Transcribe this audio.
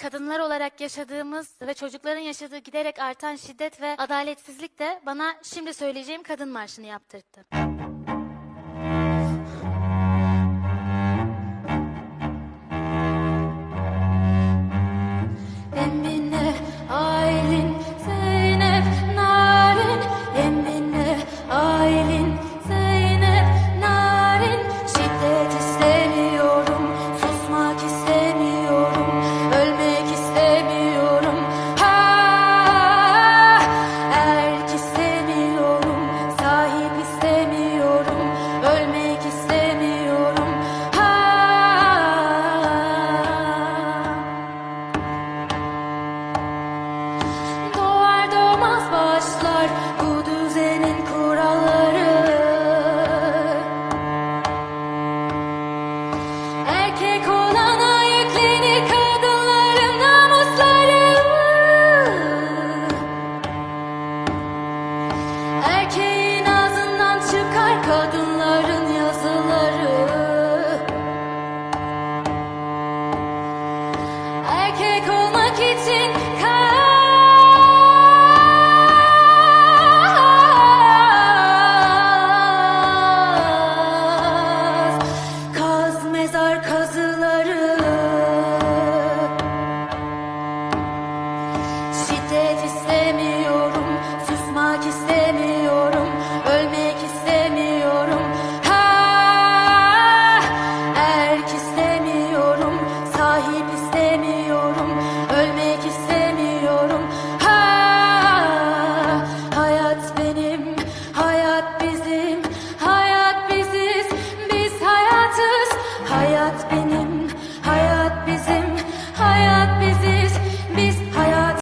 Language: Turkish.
kadınlar olarak yaşadığımız ve çocukların yaşadığı giderek artan şiddet ve adaletsizlik de bana şimdi söyleyeceğim kadın marşını yaptırdı.